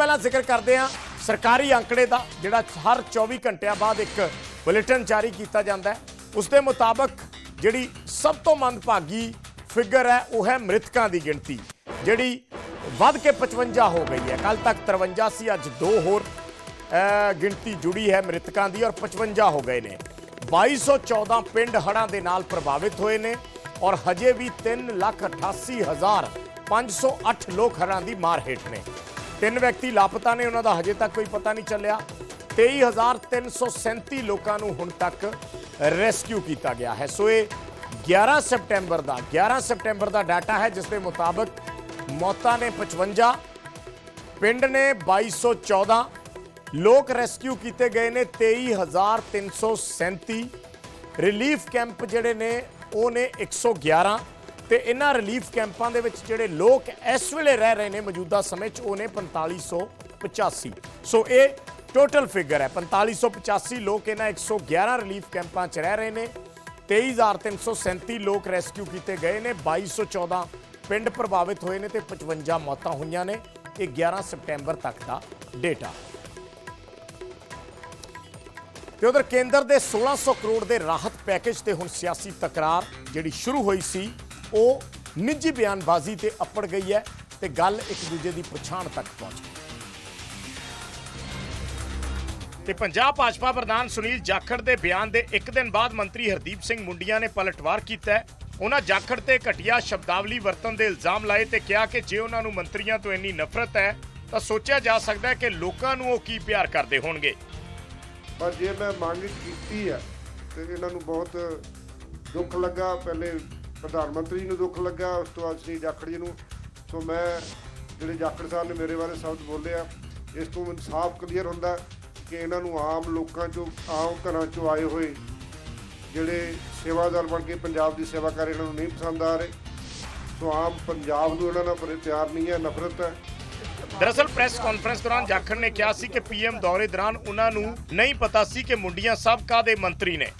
ਪਹਿਲਾਂ ਜ਼ਿਕਰ ਕਰਦੇ ਹਾਂ ਸਰਕਾਰੀ ਅੰਕੜੇ ਦਾ, ਜਿਹੜਾ ਹਰ 24 ਘੰਟਿਆਂ ਬਾਅਦ ਇੱਕ ਬੁਲੇਟਿਨ ਜਾਰੀ ਕੀਤਾ ਜਾਂਦਾ ਹੈ। ਉਸ ਦੇ ਮੁਤਾਬਕ ਜਿਹੜੀ ਸਭ ਤੋਂ ਮੰਦਭਾਗੀ ਫਿਗਰ ਹੈ, ਉਹ ਹੈ ਮ੍ਰਿਤਕਾਂ ਦੀ ਗਿਣਤੀ, ਜਿਹੜੀ ਵੱਧ ਕੇ 55 ਹੋ ਗਈ ਹੈ। ਕੱਲ ਤੱਕ 53 ਸੀ, ਅੱਜ ਦੋ ਹੋਰ ਗਿਣਤੀ ਜੁੜੀ ਹੈ ਮ੍ਰਿਤਕਾਂ ਦੀ ਔਰ 55 ਹੋ ਗਏ ਨੇ। 2214 ਪਿੰਡ ਹੜ੍ਹਾਂ ਦੇ ਨਾਲ ਪ੍ਰਭਾਵਿਤ ਹੋਏ ਨੇ ਔਰ ਹਜੇ ਵੀ 388508 ਲੋਕ ਹੜ੍ਹਾਂ ਦੀ ਮਾਰ ਹੇਠ ਨੇ। ਤਿੰਨ ਵਿਅਕਤੀ ਲਾਪਤਾ ਨੇ, ਉਹਨਾਂ ਦਾ ਹਜੇ ਤੱਕ ਕੋਈ ਪਤਾ ਨਹੀਂ ਚੱਲਿਆ। 23337 ਲੋਕਾਂ ਨੂੰ ਹੁਣ ਤੱਕ ਰੈਸਕਿਊ ਕੀਤਾ ਗਿਆ ਹੈ। ਸੋ ਇਹ 11 ਸਪਟੈਂਬਰ ਦਾ 11 ਸਪਟੈਂਬਰ ਦਾ ਡਾਟਾ ਹੈ, ਜਿਸ ਦੇ ਮੁਤਾਬਕ ਮੌਤਾਂ ਨੇ 55 ਪਿੰਡ ਨੇ 2214 ਲੋਕ ਰੈਸਕਿਊ ਕੀਤੇ ਗਏ ਨੇ 23337 ਰਿਲੀਫ ਕੈਂਪ ਜਿਹੜੇ ਨੇ, ਉਹ ਨੇ 111 ਤੇ ਇਹਨਾਂ ਰਿਲੀਫ ਕੈਂਪਾਂ ਦੇ ਵਿੱਚ ਜਿਹੜੇ ਲੋਕ ਇਸ ਵੇਲੇ ਰਹਿ ਰਹੇ ਨੇ ਮੌਜੂਦਾ ਸਮੇਂ 'ਚ, ਉਹ ਨੇ 4585 ਸੋ ਇਹ ਟੋਟਲ ਫਿਗਰ ਹੈ। 4585 ਲੋਕ ਇਹਨਾਂ 111 ਰਿਲੀਫ ਕੈਂਪਾਂ 'ਚ ਰਹਿ ਰਹੇ ਨੇ। 23337 ਲੋਕ ਰੈਸਕਿਊ ਕੀਤੇ ਗਏ ਨੇ। 2214 ਪਿੰਡ ਪ੍ਰਭਾਵਿਤ ਹੋਏ ਨੇ ਤੇ 55 ਮੌਤਾਂ ਹੋਈਆਂ ਨੇ। ਇਹ 11 ਸਪਟੈਂਬਰ ਤੱਕ ਦਾ ਡੇਟਾ ਤੇ ਉਧਰ ਕੇਂਦਰ ਦੇ 1600 ਕਰੋੜ ਦੇ ਰਾਹਤ ਪੈਕੇਜ ਤੇ ਹੁਣ ਸਿਆਸੀ ਤਕਰਾਰ ਜਿਹੜੀ ਸ਼ੁਰੂ ਹੋਈ ਸੀ ਉਹ ਨਿੱਜੀ ਬਿਆਨਬਾਜ਼ੀ ਤੇ ਅੱਪੜ ਗਈ ਹੈ ਤੇ ਗੱਲ ਇੱਕ ਦੂਜੇ ਦੀ ਪਛਾਣ ਤੱਕ ਪਹੁੰਚ ਗਈ। ਤੇ ਪੰਜਾਬ ਭਾਜਪਾ ਪ੍ਰਧਾਨ ਸੁਨੀਲ ਜਾਖੜ ਦੇ ਬਿਆਨ ਦੇ ਇੱਕ ਦਿਨ ਬਾਅਦ ਮੰਤਰੀ ਹਰਦੀਪ ਸਿੰਘ ਮੁੰਡੀਆਂ ਨੇ ਪਲਟਵਾਰ ਕੀਤਾ ਹੈ। ਉਹਨਾਂ ਜਾਖੜ ਤੇ ਘਟੀਆ ਸ਼ਬਦਾਵਲੀ ਵਰਤਣ ਦੇ ਇਲਜ਼ਾਮ ਲਾਏ ਤੇ ਕਿਹਾ ਕਿ ਜੇ ਉਹਨਾਂ ਨੂੰ ਮੰਤਰੀਆਂ ਤੋਂ ਇੰਨੀ ਨਫ਼ਰਤ ਹੈ ਤਾਂ ਸੋਚਿਆ ਜਾ ਸਕਦਾ ਹੈ ਕਿ ਲੋਕਾਂ ਨੂੰ ਉਹ ਕੀ ਪਿਆਰ ਕਰਦੇ ਹੋਣਗੇ। ਪਰ ਜੇ ਮੈਂ ਮੰਗ ਕੀਤੀ ਆ ਤੇ ਇਹਨਾਂ ਨੂੰ ਬਹੁਤ ਦੁੱਖ ਲੱਗਾ। ਪਹਿਲੇ ਪ੍ਰਧਾਨ ਮੰਤਰੀ ਨੂੰ ਦੁੱਖ ਲੱਗਾ, ਉਸ ਤੋਂ ਬਾਅਦ ਸ੍ਰੀ ਜਾਖੜ ਜੀ ਨੂੰ। ਸੋ ਮੈਂ, ਜਿਹੜੇ ਜਾਖੜ ਸਾਹਿਬ ਨੇ ਮੇਰੇ ਬਾਰੇ ਸਭ ਬੋਲੇ ਆ, ਇਸ ਤੋਂ ਇਨਸਾਫ ਕਲੀਅਰ ਹੁੰਦਾ ਕਿ ਇਹਨਾਂ ਨੂੰ ਆਮ ਲੋਕਾਂ ਚੋਂ, ਆਮ ਘਰਾਂ ਚੋਂ ਆਏ ਹੋਏ ਜਿਹੜੇ ਸੇਵਾਦਾਰ ਬਣ ਕੇ ਪੰਜਾਬ ਦੀ ਸੇਵਾ ਕਰ ਇਹਨਾਂ ਨੂੰ ਨਹੀਂ ਪਸੰਦ ਆ ਰਹੇ। ਸੋ ਆਮ ਪੰਜਾਬ ਨੂੰ ਇਹਨਾਂ ਨਾਲ ਪਰੇ ਪਿਆਰ ਨਹੀਂ ਹੈ, ਨਫ਼ਰਤ ਹੈ। ਦਰਅਸਲ ਪ੍ਰੈਸ ਕਾਨਫਰੰਸ ਦੌਰਾਨ ਜਾਖੜ ਨੇ ਕਿਹਾ ਸੀ ਕਿ ਪੀਐਮ ਦੌਰੇ ਦੌਰਾਨ ਉਹਨਾਂ ਨੂੰ ਨਹੀਂ ਪਤਾ ਸੀ ਕਿ ਮੁੰਡੀਆਂ ਸਭ ਕਾ ਦੇ ਮੰਤਰੀ ਨੇ।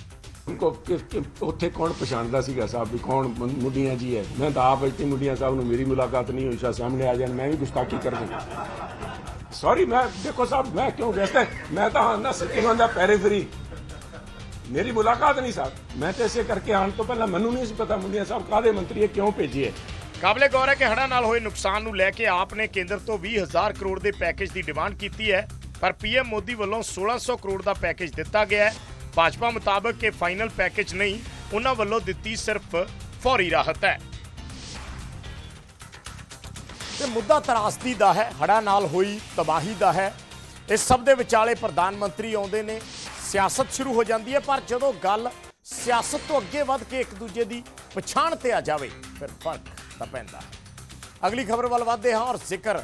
ਉੱਥੇ ਕੌਣ ਪਛਾਣਦਾ ਸੀਗਾ ਸਾਹਿਬ ਵੀ ਕੌਣ ਮੁੰਡੀਆਂ ਜੀ ਹੈ? ਮੈਂ ਤਾਂ ਆਪ ਇੱਥੇ ਮੁੰਡੀਆਂ ਸਾਹਿਬ ਨੂੰ ਮੇਰੀ ਮੁਲਾਕਾਤ ਨਹੀਂ ਹੋਈ ਸ਼ਾ ਸਾਹਮਣੇ ਆ ਜਾਣ, ਮੈਂ ਵੀ ਗੁਸਤਾਖੀ ਕਰ ਦੂੰ। ਸੌਰੀ ਮੈਂ ਦੇਖੋ ਸਾਹਿਬ, ਮੈਂ ਕਿਉਂ ਵੈਸੇ ਮੈਂ ਤਾਂ ਨਾ ਸਿਟਿੰਗ ਦਾ ਪੈਰੀਫਰੀ ਮੇਰੀ ਮੁਲਾਕਾਤ ਨਹੀਂ ਸਾਹਿਬ। ਮੈਂ ਤੇ ਇਸੇ ਕਰਕੇ ਆਉਣ ਤੋਂ ਪਹਿਲਾਂ ਮੈਨੂੰ ਨਹੀਂ ਸੀ ਪਤਾ ਮੁੰਡੀਆਂ ਸਾਹਿਬ ਕਾਦੇ ਮੰਤਰੀ ਹੈ, ਕਿਉਂ ਭੇਜੀਏ ਕਾਬਲੇ ਗੌਰ ਹੈ ਕਿ ਹੜ੍ਹਾਂ ਨਾਲ ਹੋਏ ਨੁਕਸਾਨ ਨੂੰ ਲੈ ਕੇ ਆਪ ਨੇ ਕੇਂਦਰ ਤੋਂ 20000 ਕਰੋੜ ਦੇ ਪੈਕੇਜ ਦੀ ਡਿਮਾਂਡ ਕੀਤੀ ਹੈ, ਪਰ ਪੀਐਮ ਮੋਦੀ ਵੱਲੋਂ 1600 ਕਰੋੜ ਦਾ ਪੈਕੇਜ ਦਿੱਤਾ ਗਿਆ ਹੈ। ਭਾਜਪਾ ਮੁਤਾਬਕ ਇਹ ਫਾਈਨਲ ਪੈਕੇਜ ਨਹੀਂ, ਉਹਨਾਂ ਵੱਲੋਂ ਦਿੱਤੀ ਸਿਰਫ ਫੌਰੀ ਰਾਹਤ ਹੈ। ਤੇ ਮੁੱਦਾ ਤਰਾਸਦੀ ਦਾ ਹੈ, ਹੜ੍ਹਾਂ ਨਾਲ ਹੋਈ ਤਬਾਹੀ ਦਾ ਹੈ। ਇਸ ਸਭ ਦੇ ਵਿਚਾਲੇ ਪ੍ਰਧਾਨ ਮੰਤਰੀ ਆਉਂਦੇ ਨੇ, ਸਿਆਸਤ ਸ਼ੁਰੂ ਹੋ ਜਾਂਦੀ ਹੈ, ਪਰ ਜਦੋਂ ਗੱਲ ਸਿਆਸਤ ਤੋਂ ਅੱਗੇ ਵੱਧ ਕੇ ਇੱਕ ਦੂਜੇ ਦੀ ਪਛਾਣ ਤੇ ਆ ਜਾਵੇ, ਫਿਰ ਫ਼ਰਕ ਤਾਂ ਪੈਂਦਾ ਹੈ। ਅਗਲੀ ਖਬਰ ਵੱਲ ਵਧਦੇ ਹਾਂ ਔਰ ਜ਼ਿਕਰ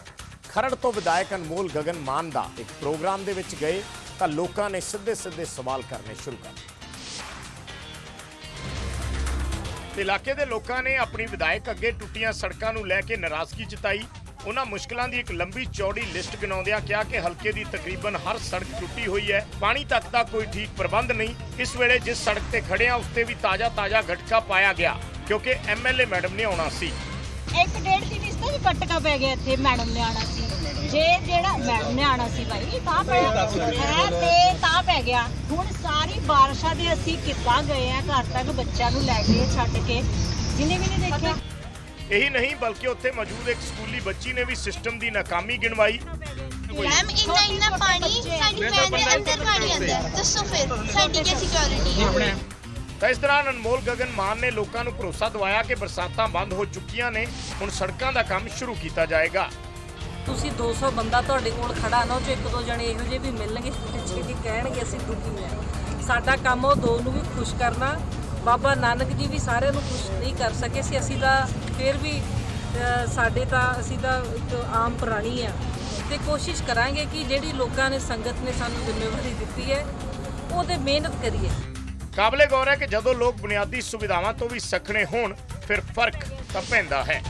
ਖਰੜ ਤੋਂ ਵਿਧਾਇਕ ਅਨਮੋਲ ਗਗਨ ਮਾਨ ਦਾ ਇੱਕ ਪ੍ਰੋਗਰਾਮ ਦੇ ਵਿੱਚ ਗਏ। ਤਾਂ ਲੋਕਾਂ ਨੇ ਸਿੱਧੇ ਸਿੱਧੇ ਸਵਾਲ ਕਰਨੇ ਸ਼ੁਰੂ ਕਰ ਦਿੱਤੇ। ਇਲਾਕੇ ਦੇ ਲੋਕਾਂ ਨੇ ਆਪਣੀ ਵਿਧਾਇਕ ਅੱਗੇ ਟੁੱਟੀਆਂ ਸੜਕਾਂ ਨੂੰ ਲੈ ਕੇ ਨਾਰਾਜ਼ਗੀ ਜਤਾਈ। ਉਹਨਾਂ ਮੁਸ਼ਕਲਾਂ ਦੀ ਇੱਕ ਲੰਬੀ ਚੌੜੀ ਲਿਸਟ ਗਿਣਾਉਂਦਿਆਂ ਕਿਹਾ ਕਿ ਹਲਕੇ ਦੀ ਤਕਰੀਬਨ ਹਰ ਸੜਕ ਟੁੱਟੀ ਹੋਈ ਹੈ। ਪਾਣੀ ਤੱਕ ਦਾ ਕੋਈ ਠੀਕ ਪ੍ਰਬੰਧ ਨਹੀਂ। ਇਸ ਵੇਲੇ ਜਿਸ ਸੜਕ ਤੇ ਖੜੇ ਆ ਉਸ ਤੇ ਵੀ ਤਾਜ਼ਾ-ਤਾਜ਼ਾ ਗਟਕਾ ਪਾਇਆ ਗਿਆ, ਕਿਉਂਕਿ ਐਮਐਲਏ ਮੈਡਮ ਨੇ ਆਉਣਾ ਸੀ। ਇੱਕ ਡੇਢ ਦਿਨ ਇਸ ਤੋਂ ਹੀ ਕੱਟਕਾ ਪੈ ਗਿਆ ਇੱਥੇ ਮੈਡਮ ਨੇ ਆਣਾ ਸੀ। ਜੇ ਜਿਹੜਾ ਮੈਡਮ ਨੇ ਆਣਾ ਸੀ ਭਾਈ ਤਾਂ ਪੈ ਹੈ ਤੇ ਤਾਂ ਪੈ ਗਿਆ। ਹੁਣ ਸਾਰੀ ਬਾਰਿਸ਼ਾਂ ਦੇ ਅਸੀਂ ਕਿੱਦਾਂ ਗਏ ਆ ਘਰ ਤੱਕ ਬੱਚਿਆਂ ਨੂੰ ਲੈ ਕੇ ਛੱਡ ਕੇ। ਜਿਹਨੇ ਵੀ ਨਹੀਂ ਦੇਖਿਆ। ਇਹੀ ਨਹੀਂ ਬਲਕਿ ਉੱਥੇ ਮੌਜੂਦ ਇੱਕ ਸਕੂਲੀ ਬੱਚੀ ਨੇ ਵੀ ਸਿਸਟਮ ਦੀ ਨਾਕਾਮੀ ਗਿਣਵਾਈ। ਮੈਮ ਇੰਨਾ ਇੰਨਾ ਪਾਣੀ ਸਾਡੀ ਵੈਨ ਦੇ ਅੰਦਰ ਪਾਣੀ ਆਉਂਦਾ। ਦੱਸੋ ਫਿਰ ਸਾਡੀ ਕੀ ਸਿਕਿਉਰਿਟੀ ਹੈ ਤਾਂ ਇਸ ਦੌਰਾਨ ਅਨਮੋਲ ਗਗਨ ਮਾਨ ਨੇ ਲੋਕਾਂ ਨੂੰ ਭਰੋਸਾ ਦਿਵਾਇਆ ਕਿ ਬਰਸਾਤਾਂ ਬੰਦ ਹੋ ਚੁੱਕੀਆਂ ਨੇ, ਹੁਣ ਸੜਕਾਂ ਦਾ ਕੰਮ ਸ਼ੁਰੂ ਕੀਤਾ ਜਾਏਗਾ। ਤੁਸੀਂ 200 ਬੰਦਾ ਤੁਹਾਡੇ ਕੋਲ ਖੜਾ ਨਾ ਉਹ 'ਚ ਇੱਕ ਦੋ ਜਣੇ ਇਹੋ ਜਿਹੇ ਵੀ ਮਿਲਣਗੇ ਪਿੱਛੇ ਕਹਿਣਗੇ, ਅਸੀਂ ਦੁਖੀ ਹਾਂ। ਸਾਡਾ ਕੰਮ ਉਹ ਦੋ ਨੂੰ ਵੀ ਖੁਸ਼ ਕਰਨਾ, ਬਾਬਾ ਨਾਨਕ ਜੀ ਵੀ ਸਾਰਿਆਂ ਨੂੰ ਖੁਸ਼ ਨਹੀਂ ਕਰ ਸਕੇ ਸੀ ਅਸੀਂ ਤਾਂ ਫਿਰ ਵੀ ਸਾਡੇ ਤਾਂ ਅਸੀਂ ਤਾਂ ਇੱਕ ਆਮ ਪ੍ਰਾਣੀ ਆ ਤੇ ਕੋਸ਼ਿਸ਼ ਕਰਾਂਗੇ ਕਿ ਜਿਹੜੀ ਲੋਕਾਂ ਨੇ ਸੰਗਤ ਨੇ ਸਾਨੂੰ ਜ਼ਿੰਮੇਵਾਰੀ ਦਿੱਤੀ ਹੈ, ਉਹਦੇ ਮਿਹਨਤ ਕਰੀਏ। ਕਾਬਲੇ ਗੌਰ ਹੈ ਕਿ ਜਦੋਂ ਲੋਕ ਬੁਨਿਆਦੀ ਸੁਵਿਧਾਵਾਂ ਤੋਂ ਵੀ ਸਖਣੇ ਹੋਣ, ਫਿਰ ਫ਼ਰਕ ਤਾਂ ਪੈਂਦਾ ਹੈ।